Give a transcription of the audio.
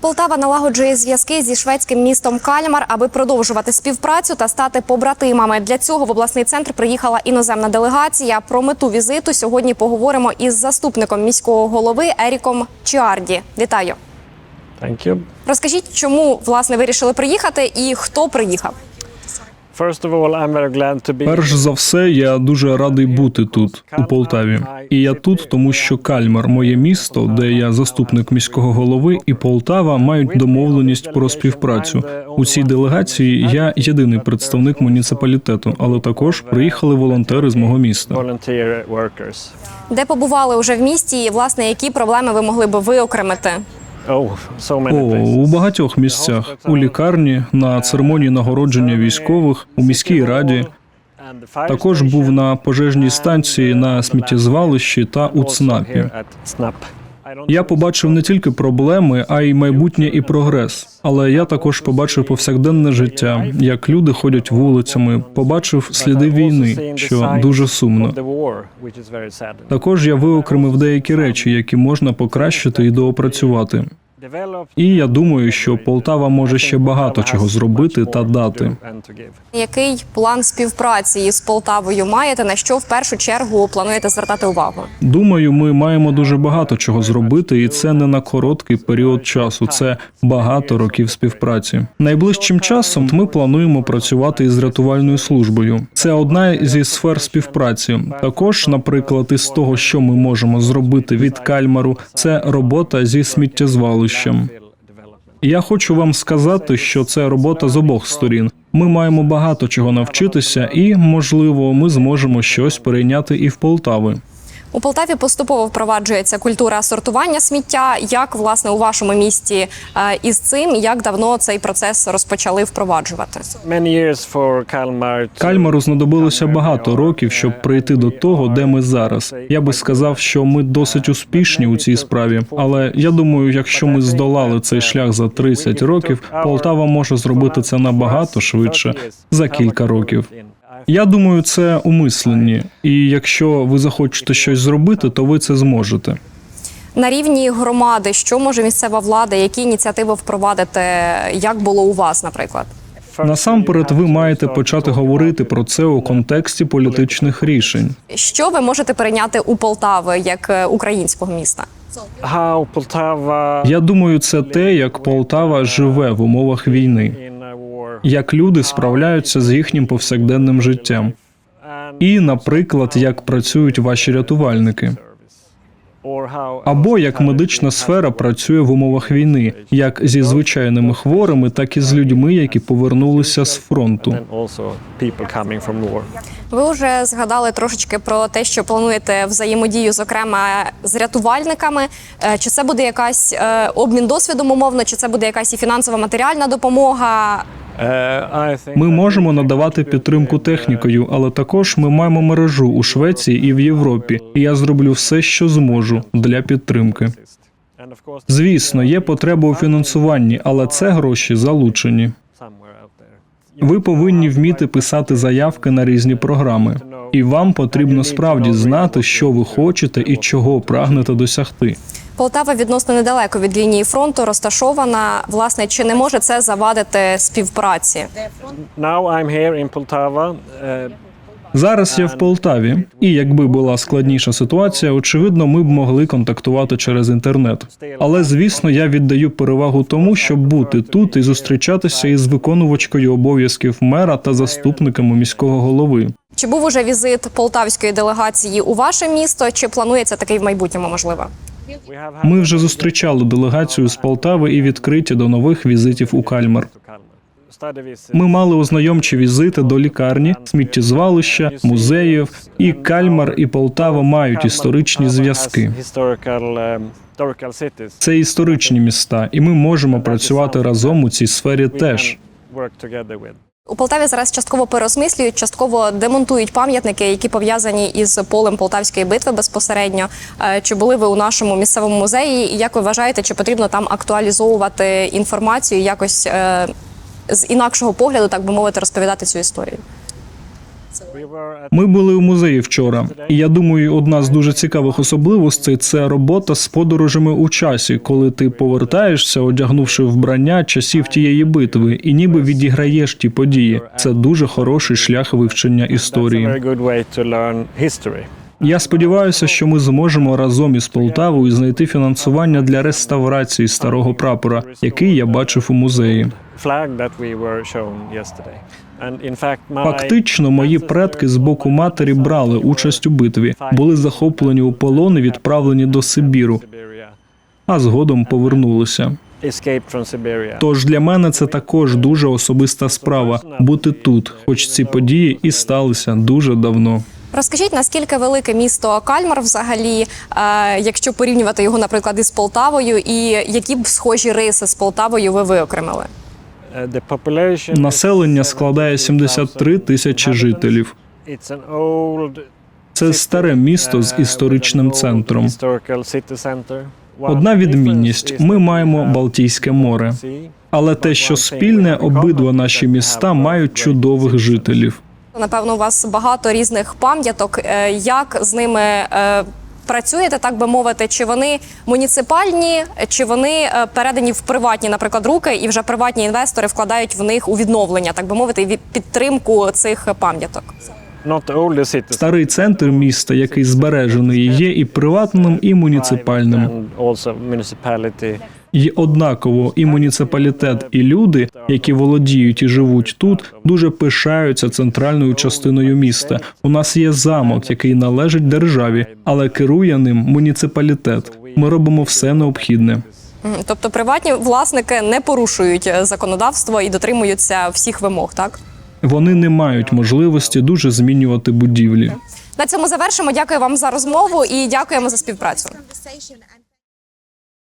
Полтава налагоджує зв'язки зі шведським містом Кальмар, аби продовжувати співпрацю та стати побратимами. Для цього в обласний центр приїхала іноземна делегація. Про мету візиту сьогодні поговоримо із заступником міського голови Еріком Чіарді. Вітаю! Thank you. Розкажіть, чому власне вирішили приїхати і хто приїхав? Перш за все, я дуже радий бути тут, у Полтаві. І я тут, тому що Кальмар, моє місто, де я заступник міського голови, і Полтава мають домовленість про співпрацю. У цій делегації я єдиний представник муніципалітету, але також приїхали волонтери з мого міста. Де побували уже в місті, і власне які проблеми ви могли би виокремити? Oh, О, у багатьох місцях у лікарні, на церемонії нагородження військових, у міській раді. Також був на пожежній станції, на сміттєзвалищі та у ЦНАПі. Я побачив не тільки проблеми, а й майбутнє і прогрес. Але я також побачив повсякденне життя, як люди ходять вулицями, побачив сліди війни, що дуже сумно. Також я виокремив деякі речі, які можна покращити і доопрацювати. І я думаю, що Полтава може ще багато чого зробити та дати. Який план співпраці із Полтавою маєте? На що в першу чергу плануєте звертати увагу? Думаю, ми маємо дуже багато чого зробити, і це не на короткий період часу. Це багато років співпраці. Найближчим часом ми плануємо працювати із рятувальною службою. Це одна зі сфер співпраці. Також, наприклад, із того, що ми можемо зробити від кальмару, це робота зі сміттєзвалищем. І Я хочу вам сказати, що це робота з обох сторін. Ми маємо багато чого навчитися, і можливо, ми зможемо щось перейняти і в Полтави. У Полтаві поступово впроваджується культура сортування сміття. Як власне у вашому місті е, із цим як давно цей процес розпочали впроваджувати? Кальмару знадобилося багато років, щоб прийти до того, де ми зараз. Я би сказав, що ми досить успішні у цій справі. Але я думаю, якщо ми здолали цей шлях за 30 років, Полтава може зробити це набагато швидше за кілька років. Я думаю, це умислені, і якщо ви захочете щось зробити, то ви це зможете. На рівні громади, що може місцева влада, які ініціативи впровадити, як було у вас, наприклад? Насамперед, ви маєте почати говорити про це у контексті політичних рішень. Що ви можете перейняти у Полтави як е, українського міста? Я думаю, це те, як Полтава живе в умовах війни. Як люди справляються з їхнім повсякденним життям, і, наприклад, як працюють ваші рятувальники, або як медична сфера працює в умовах війни, як зі звичайними хворими, так і з людьми, які повернулися з фронту. Ви вже згадали трошечки про те, що плануєте взаємодію, зокрема з рятувальниками. Е, Чи це буде якась е, обмін досвідом умовно, чи це буде якась і фінансова матеріальна допомога? Ми можемо надавати підтримку технікою, але також ми маємо мережу у Швеції і в Європі. І я зроблю все, що зможу для підтримки. Звісно, є потреба у фінансуванні, але це гроші залучені. Ви повинні вміти писати заявки на різні програми, і вам потрібно справді знати, що ви хочете і чого прагнете досягти. Полтава відносно недалеко від лінії фронту розташована. Власне, чи не може це завадити співпраці? Now I'm here in Poltava. Uh, Зараз я в Полтаві, і якби була складніша ситуація, очевидно, ми б могли контактувати через інтернет. Але звісно, я віддаю перевагу тому, щоб бути тут і зустрічатися із виконувачкою обов'язків мера та заступниками міського голови. Чи був уже візит полтавської делегації у ваше місто? Чи планується такий в майбутньому можливо? Ми вже зустрічали делегацію з Полтави і відкриті до нових візитів у Кальмар. Ми мали ознайомчі візити до лікарні, сміттєзвалища, музеїв, і Кальмар і Полтава мають історичні зв'язки. Це історичні міста, і ми можемо працювати разом у цій сфері теж. У Полтаві зараз частково переосмислюють, частково демонтують пам'ятники, які пов'язані із полем Полтавської битви безпосередньо. Е, Чи були ви у нашому місцевому музеї? І як ви вважаєте, чи потрібно там актуалізовувати інформацію якось е, з інакшого погляду, так би мовити, розповідати цю історію? Ми були у музеї вчора, і я думаю, одна з дуже цікавих особливостей це робота з подорожами у часі, коли ти повертаєшся, одягнувши вбрання часів тієї битви, і ніби відіграєш ті події. Це дуже хороший шлях вивчення історії. Я сподіваюся, що ми зможемо разом із Полтавою знайти фінансування для реставрації старого прапора, який я бачив у музеї. Фактично, мої предки з боку матері брали участь у битві, були захоплені у полон і відправлені до Сибіру, а згодом повернулися. Тож для мене це також дуже особиста справа бути тут, хоч ці події і сталися дуже давно. Розкажіть, наскільки велике місто Кальмар взагалі, е, якщо порівнювати його, наприклад, із Полтавою, і які б схожі риси з Полтавою ви виокремили? Uh, population Населення складає 73 тисячі жителів. Це старе місто з історичним центром. Одна відмінність: ми маємо Балтійське море. Але те, що спільне, обидва наші міста мають чудових жителів. Напевно, у вас багато різних пам'яток. Е, Як з ними е, працюєте, так би мовити? Чи вони муніципальні, чи вони е, передані в приватні, наприклад, руки, і вже приватні інвестори вкладають в них у відновлення, так би мовити, від- підтримку цих пам'яток? Старий центр міста, який збережений, є і приватним, і муніципальним. І однаково і муніципалітет, і люди, які володіють і живуть тут, дуже пишаються центральною частиною міста. У нас є замок, який належить державі, але керує ним муніципалітет. Ми робимо все необхідне. Тобто приватні власники не порушують е, законодавство і дотримуються всіх вимог, так? Вони не мають можливості дуже змінювати будівлі. На цьому завершимо. Дякую вам за розмову і дякуємо за співпрацю.